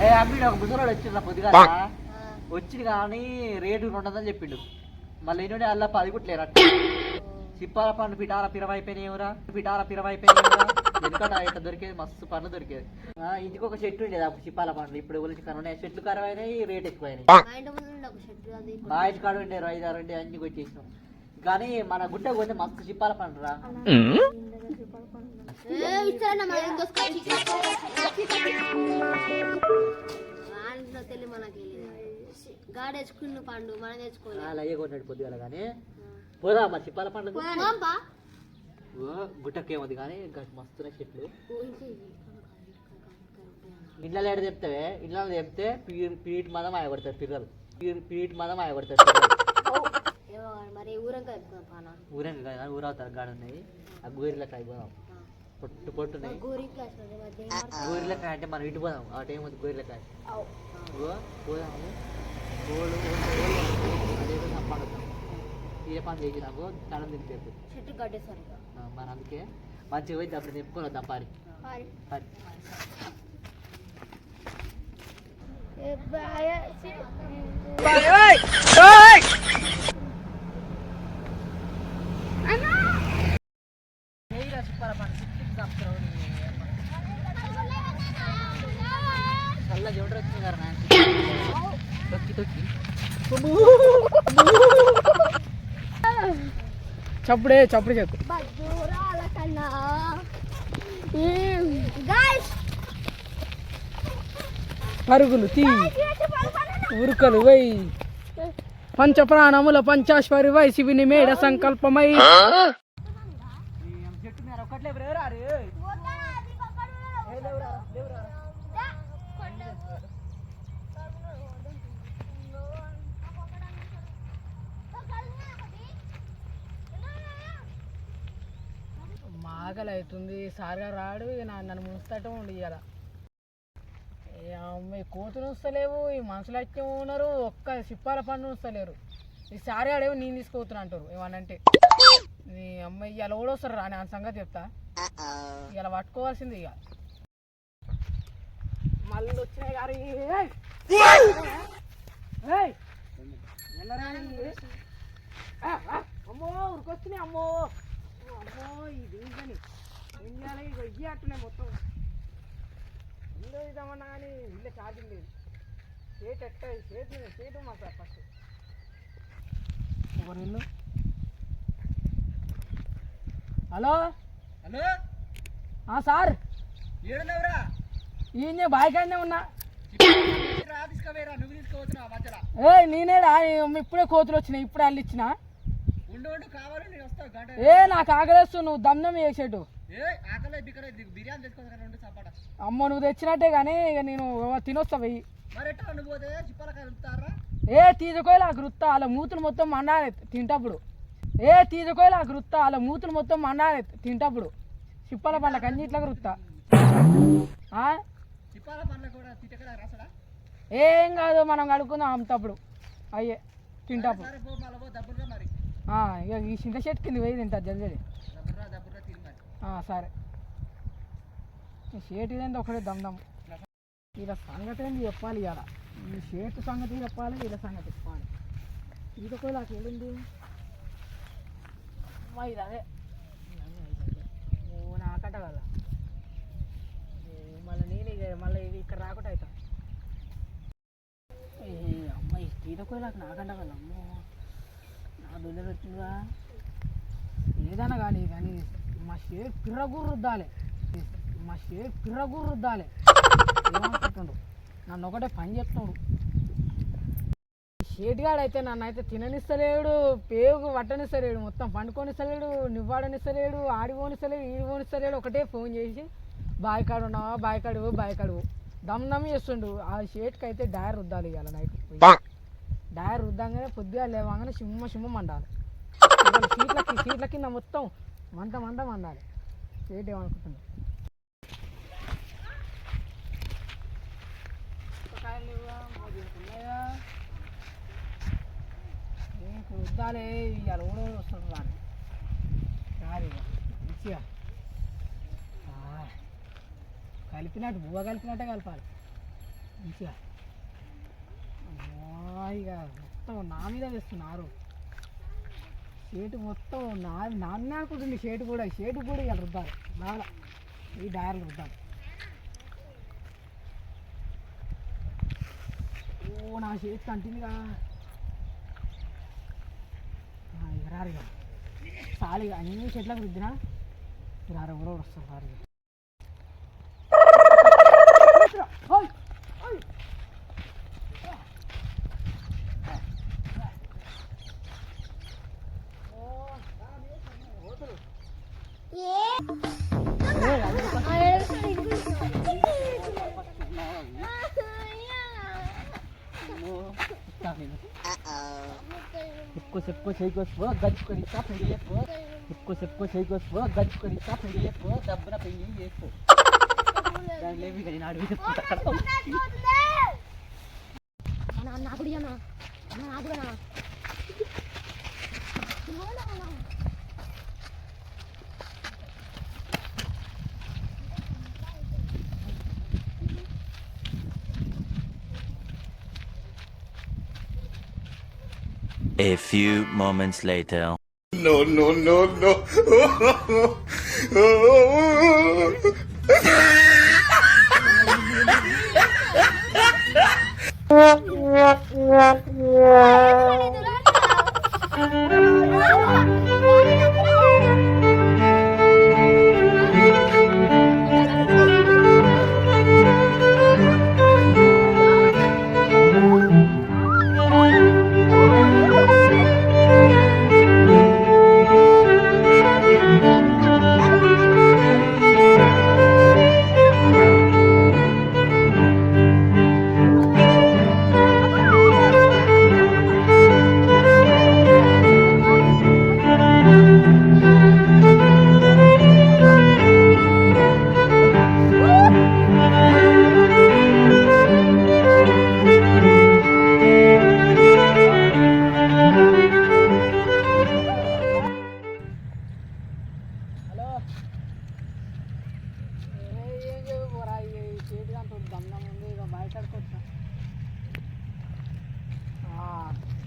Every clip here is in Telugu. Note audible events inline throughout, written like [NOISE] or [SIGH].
ఏ ఒక ముసలోడు వచ్చిండ్రా పొద్దుగా వచ్చింది కానీ రేటు రెండు వందలు చెప్పిండు. మళ్ళీ ఏంటంటే అల్ల పది కుట్లేరా సిప్పాల పండు పిటాల పిరమైపోయినాయిరా పిటాల పిరమైపోయినాయిరా ఎందుకంటే ఇట్లా దొరికేది మస్తు పండ్లు దొరికేది. ఆ, ఇంటికి ఒక చెట్టు ఉండేది అప్పుడు సిప్పాల పండ్లు. ఇప్పుడు గురించి కనున్నాయి చెట్లు కరువు అయినాయి రేట్ ఎక్కువైనాయి. మా ఇంటి కాడ ఉండే ఐదు ఆరు ఉండే అన్ని కొట్టేసినాం. కానీ మన గుట్ట పోతే మస్తు సిప్పాల పండు. దాంట్లో తెలి మనకి గాడి తెచ్చుకున్న పండు మనం అలా అయ్యే కొట్టాడు పొద్దుగాల కానీ పోదా మా సిప్పాల పండ్లు పోంపా. గుట్టకేమది కానీ ఇంకా మస్తున్నాయి చెట్లు. ఇళ్ళ ఏడ చెప్తావే ఇళ్ళ చెప్తే పీటి మదం ఆయబడతారు పిల్లలు పీటి మదం ఆయబడతారు పిల్లలు ఏమో మరి ఊరంకా ఎక్కువ పానా? ఊరేం కదా ఊరవుతారు గాడి ఉన్నాయి ఆ గోరిలకి అయిపోదాం పొట్టు పొట్టున్నాయి మధ్య గోరిలకాయ అంటే మనం ఇటు పోదాం. ఆ టైం ఉంది గోరిలకాయ అవు. ఇగో పోదాము ఓళ్ళు అదేదో సంపాడుతాం ఏ పని చేసి నాకు తనం తింటే చెట్టు కట్టేసారు. మరి అందుకే మంచిగా పోయి అప్పుడు తెప్పుకొని వద్దాం. పారి. పారి. పారి. చల్ల జోడు వచ్చింది కదా నా తొక్కి తొక్కి చప్పుడే చప్పుడు చెప్పు. పరుగులు తీ. ఉరుకలు వై. పంచ ప్రాణముల పంచాశ్వరి వై శివుని మేడ సంకల్పమై. చెట్టు మీద ఒక్కట్లే బ్రేరా మాగలు అవుతుంది సారిగా రాడు ఇక నా- నన్ను మునుస్తటం ఉండి ఇవాళ అమ్మాయి కోతులు వస్తలేవు ఈ మనుషులు వచ్చి ఉన్నారు ఒక్క సిప్పాల పన్ను వస్తలేరు ఈ సారి ఆడేమో నేను తీసుకుపోతున్నా అంటారు ఏమనంటే నీ అమ్మాయి ఇలా కూడా వస్తారు రా నా సంగతి చెప్తా. ఇలా పట్టుకోవాల్సింది ఇక. మళ్ళీ వచ్చినాయి గారి అమ్మో ఉరికొచ్చినాయి అమ్మో. అమ్మో ఇది ఏంటని ఏం చేయాలి? ఇక ఇయ్యి అట్టున్నాయి మొత్తం. ఇందో ఇద్దామన్నా కానీ ఇల్లే ఛార్జింగ్ లేదు. సేట్ ఎట్ట సేట్ సేటు మా సార్ ఫస్ట్ ఎవరు ఇల్లు హలో? హలో? ఆ సార్. ఏడున్నవరా? ఈయన బాయికాడనే ఉన్నా. ఏ నేనేడా? ఇప్పుడే కోతులు వచ్చినాయి. ఇప్పుడే అల్లు ఏ నాకు ఆగలేస్తు నువ్వు దమ్నం చేసేటు అమ్మ నువ్వు తెచ్చినట్టే కానీ ఇక నేను తినొస్తా వెయ్యి. ఇస్తారా ఏ తీసుకోలే ఆ గుత్త అలా మూతులు మొత్తం మండాలి తింటప్పుడు. ఏ తీసుకోలే ఆ గుత్త అలా మూతులు మొత్తం మండాలి తింటప్పుడు. చిప్పల పండ్ల తిట్టకరా రాసడా? ఏం కాదు మనం కడుక్కుందాం అమ్మటప్పుడు అయ్యే తింటప్పుడు. ఇక ఈ చింత చెట్టు కింద వేయి తింటారు జల్దీ సరే. ఈ షేట్ ఇదేంటి ఒకటే దమ్దం ఇలా సంగతి ఏంటి చెప్పాలి ఇలా ఈ షేట్ సంగతి చెప్పాలి ఇలా సంగతి చెప్పాలి. ఇది ఒకవేళ నాకు ఏడుంది? ఇది. అదే ఓ నాకట కదా. మళ్ళీ నేను ఇక మళ్ళీ ఇది ఇక్కడ రాకుండా అవుతా ఏ ఇది ఒకవేళ నాకు నాకంట కదా. అమ్మో. ఏదైనా కానీ కానీ మా షేర్ పిర్రగు రుద్దాలి మా షేర్ పిర్రగు రుద్దాలి ఏమనుకుంటుండు నన్ను ఒకటే పని చెప్తున్నాడు షేట్గాడు అయితే నన్ను అయితే తిననిస్తలేడు పేగు పట్టనిస్తలేడు మొత్తం పండుకొనిస్తలేడు నివ్వాడనిస్తలేడు ఆడిపోనిస్తలేడు ఈడిపోనిస్తలేడు ఒకటే ఫోన్ చేసి బాయ్ కాడు ఉన్నావా బాయ్ కాడు బాయ్ కాడు దమ్ దమ్ చేస్తుండు ఆ షేట్కి అయితే డైర్ రుద్దాలి ఇవాళ నైట్ డైర్ రుద్దంగానే పొద్దుగా లేవగానే సిమ్మ సిమ్మ మండాలి. సీట్ల సీట్ల కింద మొత్తం మంట మంట మండాలి. షేట్ ఏమనుకుంటుంది నీకు రుద్దాలే. ఇవాళ ఊడో వస్తుంది రాని. రాని మంచిగా. కలిపినట్టు బువ్వ కలిపినట్టే కలపాలి. మంచిగా. ఇక మొత్తం నా మీద వేస్తున్నారు. షేటు మొత్తం నా నా మీద అనుకుంటుంది షేటు కూడా. షేటు కూడా ఇక రుద్దాలి. బాగా ఈ డైర్లు రుద్దాలి. ఓ నా చేతి కంటిన్యూగా. ఇక రారు ఇక. చాలు ఇక. అన్ని చెట్లకు రుద్దినా రారు ఎవరో వస్తారు రారు [LAUGHS] చెప్పుకో చెప్పుకో చేయకోసుకో గడుచుకొని ఇస్తా పెళ్ళి చేసుకో చెప్పుకో చెప్పుకో చేయకోసుకో గడుచుకొని ఇస్తా పెళ్ళి చేసుకో డబ్బున పెళ్ళి చేసుకో దాంట్లో ఏమి ఇక నేను అడుగు చెప్పుకుంటా నాకు అన్న నాకు అన్న A few moments later. No, no, no, no. [LAUGHS] [LAUGHS]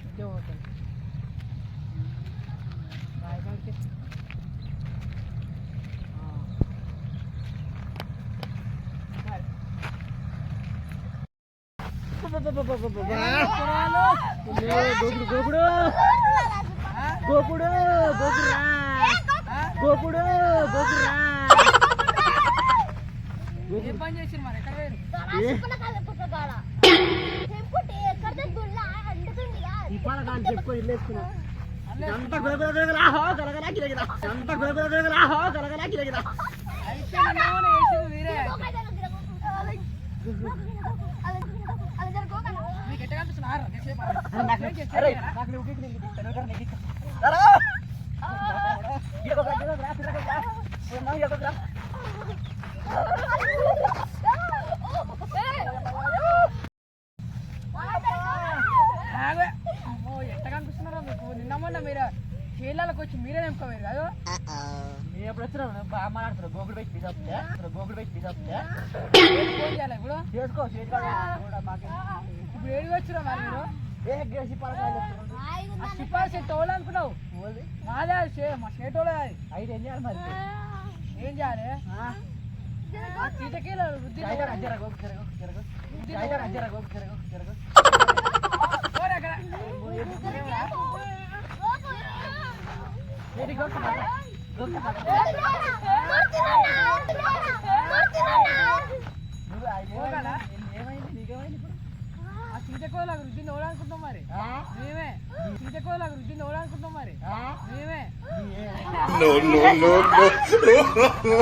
ఇదే పోతుంది బయటకి గోకుడు గోకుడు గోకుడు గోకురా గోకుడు గోకురా ఏం పని చేసింది మరి? ఎక్కడ కానీ చెప్పుకొని ఇల్లేసుకున్నా అంత గొలగొల గొలగొల ఆహో గలగలా గిలగిలా అంత గొలగొల గొలగొల ఆహో గలగలా గిలగిలా అయితే నిన్నేమన్నా చేసింది మీరే మీకు ఎట్ట కనిపిస్తున్నారు అరే నాకు నువ్వు గిక్కు నేను గిక్కు, నువ్వు నేను గిక్కు. రా. గిలగొల, గిలగొల, గిలగొల. ఉన్నావు, గిలగొల. ఆగే. అమ్మో, ఎట్ట కనిపిస్తున్నారో మీకు నిన్న మొన్న మీరు చీళ్ళకి వచ్చి మీరే నింపుకోవేరు కాదు? నేను ఎప్పుడు వచ్చినావు బాగా మాట్లాడుతున్నావు గోకుడు పెట్టి మీద గోకుడు పెట్టి మీద ఫోన్ చేయాలి ఇప్పుడు? చేసుకో మాకే. ఇప్పుడు ఏడికి వచ్చిరా మరి మీరు? ఏ గేసి వస్తున్నాడు. ఆ సిఫార్సు ఎట్టోళ్ళు అనుకున్నావు? చే మా చేటోళ్ళే అది. అయితే ఏం చేయాలి మరి? ఏం చేయాలి? ఆ? ఆ చీటకీలు వృద్ధి జైగా జర గోకు జర వృద్ధిని ఎవరు అనుకుంటున్నాం మరి మేమే చీటకోళ్ళకి వృద్ధిని ఎవరు అనుకుంటున్నాం మరి మేమే నీ- No, no, no, no.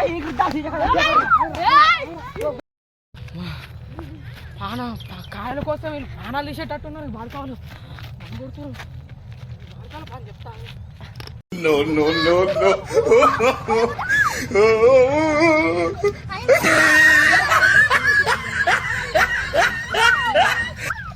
ఏయ్, ఈ గుడ్డ అసలు ఎక్కడ? పాన కాయల కోసం వీళ్ళు ప్రాణాలు తీసేటట్టున్నారు వాడుకోవాలి కొడుతున్నారు. పని చెప్తాను. No, no, no, no.